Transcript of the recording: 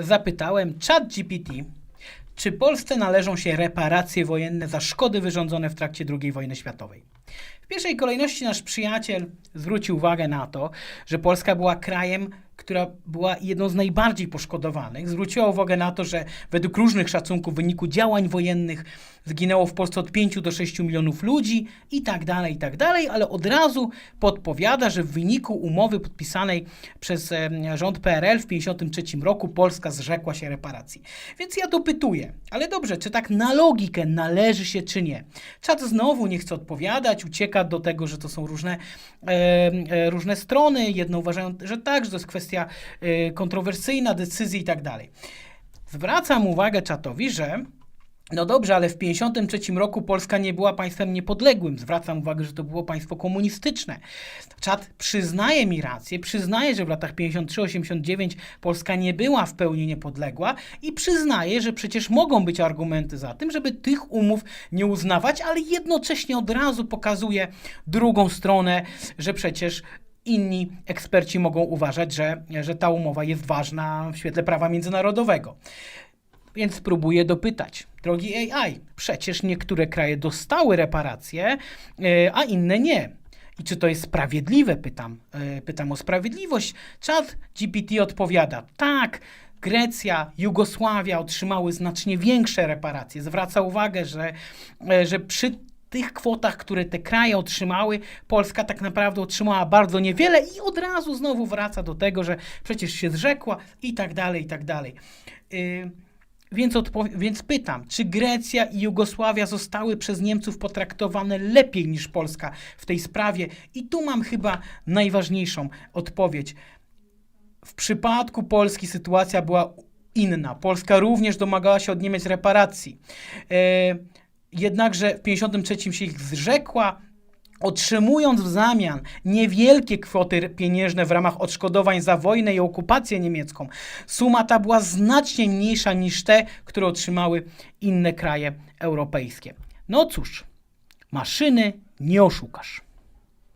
zapytałem ChatGPT, czy Polsce należą się reparacje wojenne za szkody wyrządzone w trakcie II wojny światowej. W pierwszej kolejności nasz przyjaciel zwrócił uwagę na to, że Polska była krajem, która była jedną z najbardziej poszkodowanych. Zwróciła uwagę na to, że według różnych szacunków w wyniku działań wojennych zginęło w Polsce od 5 do 6 milionów ludzi i tak dalej, i tak dalej, ale od razu podpowiada, że w wyniku umowy podpisanej przez em, rząd PRL w 1953 roku Polska zrzekła się reparacji. Więc ja dopytuję, ale dobrze, czy tak na logikę należy się, czy nie? Czat znowu nie chce odpowiadać, ucieka do tego, że to są różne, e, e, różne strony. Jedne uważają, że tak, że to jest kwestia e, kontrowersyjna, decyzji i tak dalej. Zwracam uwagę czatowi, że no dobrze, ale w 1953 roku Polska nie była państwem niepodległym. Zwracam uwagę, że to było państwo komunistyczne. Czat przyznaje mi rację, przyznaje, że w latach 53-89 Polska nie była w pełni niepodległa i przyznaje, że przecież mogą być argumenty za tym, żeby tych umów nie uznawać, ale jednocześnie od razu pokazuje drugą stronę, że przecież inni eksperci mogą uważać, że, że ta umowa jest ważna w świetle prawa międzynarodowego. Więc spróbuję dopytać. Drogi AI, przecież niektóre kraje dostały reparacje, e, a inne nie. I czy to jest sprawiedliwe? Pytam. E, Pytam o sprawiedliwość. Czat GPT odpowiada: tak. Grecja, Jugosławia otrzymały znacznie większe reparacje. Zwraca uwagę, że, e, że przy tych kwotach, które te kraje otrzymały, Polska tak naprawdę otrzymała bardzo niewiele i od razu znowu wraca do tego, że przecież się zrzekła i tak dalej, i tak dalej. Yy, więc, więc pytam, czy Grecja i Jugosławia zostały przez Niemców potraktowane lepiej niż Polska w tej sprawie? I tu mam chyba najważniejszą odpowiedź. W przypadku Polski sytuacja była inna. Polska również domagała się od Niemiec reparacji. E, jednakże w 1953 się ich zrzekła, otrzymując w zamian niewielkie kwoty pieniężne w ramach odszkodowań za wojnę i okupację niemiecką. Suma ta była znacznie mniejsza niż te, które otrzymały inne kraje europejskie. No cóż, maszyny nie oszukasz.